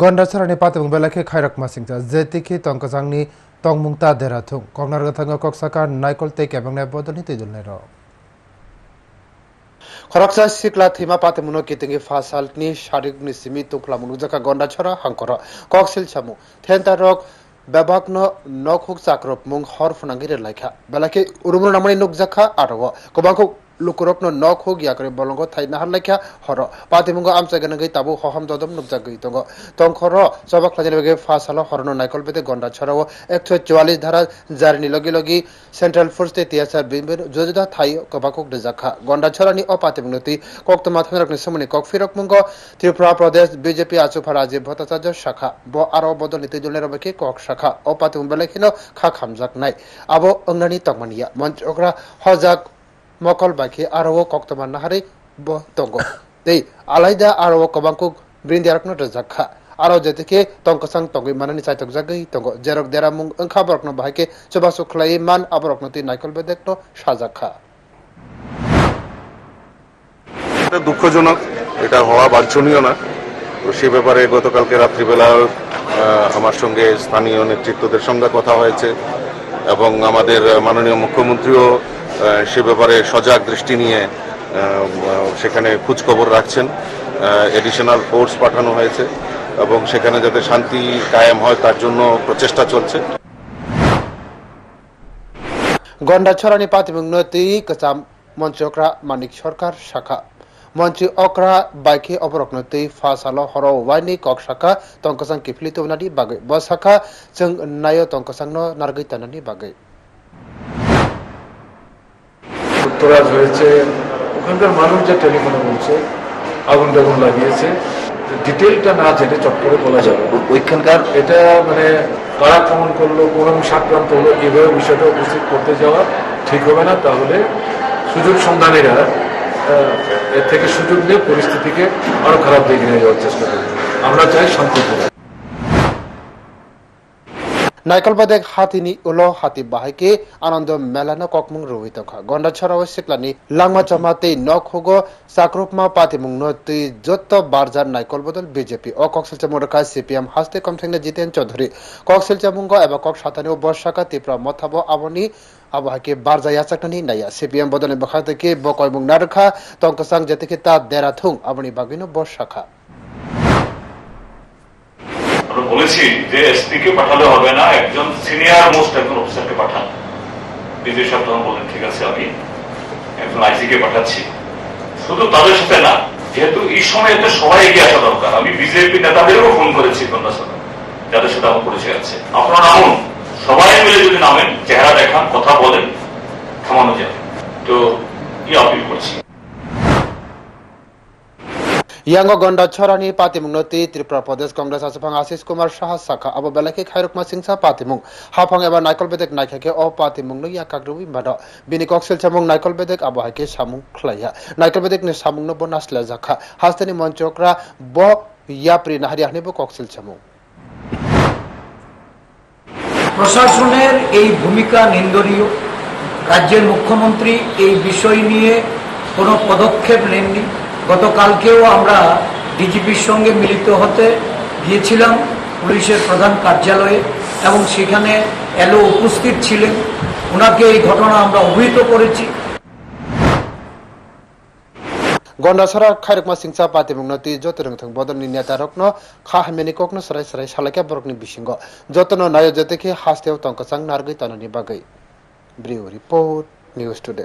গন্ডাছড়ানি পাত এবং বেলাখে খাইরক মাসিংজা জেতিখি তঙ্কজাংনি, তংমুংতা, দেরাথুং কমনারগা থাঙ্গ কক্সাকা নাইকল তেক এবং নেবদনি তিজুলনে র খরকসা সিকলা, থিমা পাতে মুনো কিতিঙ্গি ফাসাল নি শারীরিক নি সিমি তুকলা মুনু জাকা গন্ডাছড়া হাঙ্কর কক্সিল, ছামু, থেনতা, রক ব্যবাক নক হুক চাকরপ মুং হর ফনাঙ্গিরে লাইখা বেলাকে উরুমুর নামনি নুক জাখা আরগ কবাঙ্কু lukurokno nok ho gya kare bolongo thai na harla kya horo patimungo amsa gana gai tabu hoham dodom nukja gai tongo tongkhoro soba khajane bege fasalo horno naikol bete gonda chharao 144 dhara jarni logi logi central force te tiasar bimben jojoda thai kobakok de jakha gonda chharani opatimno ti koktoma thanrakne samune kok firok mungo Tripura Pradesh BJP আচুফা Rajib Bhattacharya শাখা ব আরও বদল নীতি জনের অবেকে cock শাখা অপাতিম বেলেখিন খা খামজাক নাই আবো অংনানি তকমানিয়া মঞ্চকরা হজাক मकल बाखि आरो कक्तमा नाहारे ब तंगो दे आलाइदा आरो कबांकुक ब्रिन्दियारकनो दजाखा आरो जेतेके तंकसां तंगै मानानि चाइतक जागै तंगो जेरक देरा मुं ओंखा बरकनो बाहायके चबासु खलाई मान आबरकनो ति नाइकल बेदेकनो साजाखा এটা দুঃখজনক এটা হওয়া বাঞ্ছনীয় না তো সে ব্যাপারে গতকালকে রাত্রিবেলা আহ, আমার সঙ্গে স্থানীয় নেতৃত্বদের সঙ্গে কথা হয়েছে এবং আমাদের মাননীয় মুখ্যমন্ত্রীও আহ, সে ব্যাপারে সজাগ দৃষ্টি নিয়ে সেখানে খোঁজখবর রাখছেন। এডিশনাল ফোর্স পাঠানো হয়েছে এবং সেখানে যাতে শান্তি কায়েম হয় তার জন্য প্রচেষ্টা চলছে। গন্ডা ছড়ানি পাতিমুং নতি কচাম মঞ্চ অক্রা মানিক সরকার শাখা। মন্ত্রী অক্রা বাইকে অপরক নতি ফাসাল হর ওয়াইনি কক শাখা তঙ্কসাং কিফলি তবনানি বাগৈ। ব শাখা जों তঙ্কসাং ন নারগৈ তানানি বাগৈ। উত্তরাজ হয়েছে ওখানকার মানুষ যে টেলিফোনে বলছে আগুন টাগুন লাগিয়েছে ডিটেলটা না জেনে চট করে বলা যাবে ওইখানকার এটা মানে কারা আক্রমণ করল কোন অংশ আক্রান্ত হলো এভাবে বিষয়টা উপস্থিত করতে যাওয়া ঠিক হবে না। তাহলে সুযোগ সন্ধানীরা এর থেকে সুযোগ নিয়ে পরিস্থিতিকে আরও খারাপ দিকে নিয়ে যাওয়ার চেষ্টা করবে। আমরা চাই শান্তিপূর্ণ নাইকল বাদেক হাতিনি উলো হাতি বাহাইকে আনন্দ মেলানো ককমুং রুহিত খা। গন্ডা ছড়াও সিকলানি লাংমা চমাতে নক হগো চাক্রুপমা পাতিমুং নতি যত বারজার নাইকল বদল বিজেপি। ও কক্সিল চামুরকা সিপিএম হাস্তে কমথেংনে জিতেন চৌধুরী। কক্সিল চামুঙ্গ এবা কক সাতানি বর্ষাকা তিপ্রা মথাবো আবনি আবহাকে বারজা ইয়াচাকনানি নাইয়া। সিপিএম বদলে বখা থেকে বকয়মুং নারখা তঙ্কসাং যেতেকে তা দেরাথুং আবনি বাগিনো বর্ষাখা। আমরা বলেছি যে এসপি কে পাঠালে হবে না, একজন সিনিয়র মোস্ট একজন অফিসারকে পাঠান। বিজয় সাহেব বললেন, ঠিক আছে, আমি একজন আইসি কে পাঠাচ্ছি। শুধু তাদের সাথে না, যেহেতু এই সময় তো সবাই এগিয়ে আসা দরকার, আমি বিজেপি নেতাদেরও ফোন করেছি কন্যার সাথে যাদের সাথে আমার পরিচয় আছে। আপনারা নামুন, সবাই মিলে যদি নামেন, চেহারা দেখান, কথা বলেন, থামানো যাবে। তো, কি আপিল করছি? यांग गंडा छरानी पातिमुंग नति त्रिपुरा प्रदेश कांग्रेस आसफांग आशीष कुमार शाह साखा अब बेलाके खायरुकमा सिंसा पातिमुंग हाफांग एबा नाइकल बेदेक नाइखाके अ पातिमुंग नो या काग्रुबि बाद बिनि कक्सिल चामुंग नाइकल बेदेक अब हाके सामुंग खलाया नाइकल बेदेक ने सामुंग नो बनासला जाखा हास्तेनि मन्चकरा ब याप्रि नाहारि हानिबो कक्सिल चामुंग প্রশাসনের এই ভূমিকা নিন্দনীয় রাজ্যের মুখ্যমন্ত্রী এই বিষয় নিয়ে কোনো পদক্ষেপ নেননি গতকালকেও আমরা ডিজিপির সঙ্গে মিলিত হতে গিয়েছিলাম পুলিশের প্রধান কার্যালয়ে এবং সেখানে এলো উপস্থিত ছিলেন। ওনাকে এই ঘটনা আমরা অভিহিত করেছি। গন্ডাসরা খাইরকমা সিংসা পাতিমুং যত রং থং বদলনি নেতা রকন খা হামেনি ককন, সরাই সরাই সালাকে বরকনি বিসিঙ্গ যতন নয় যতে কি হাস্তেও তঙ্কচাং, নারগই তননি বাগই। ব্রিউ রিপোর্ট, নিউজ টুডে।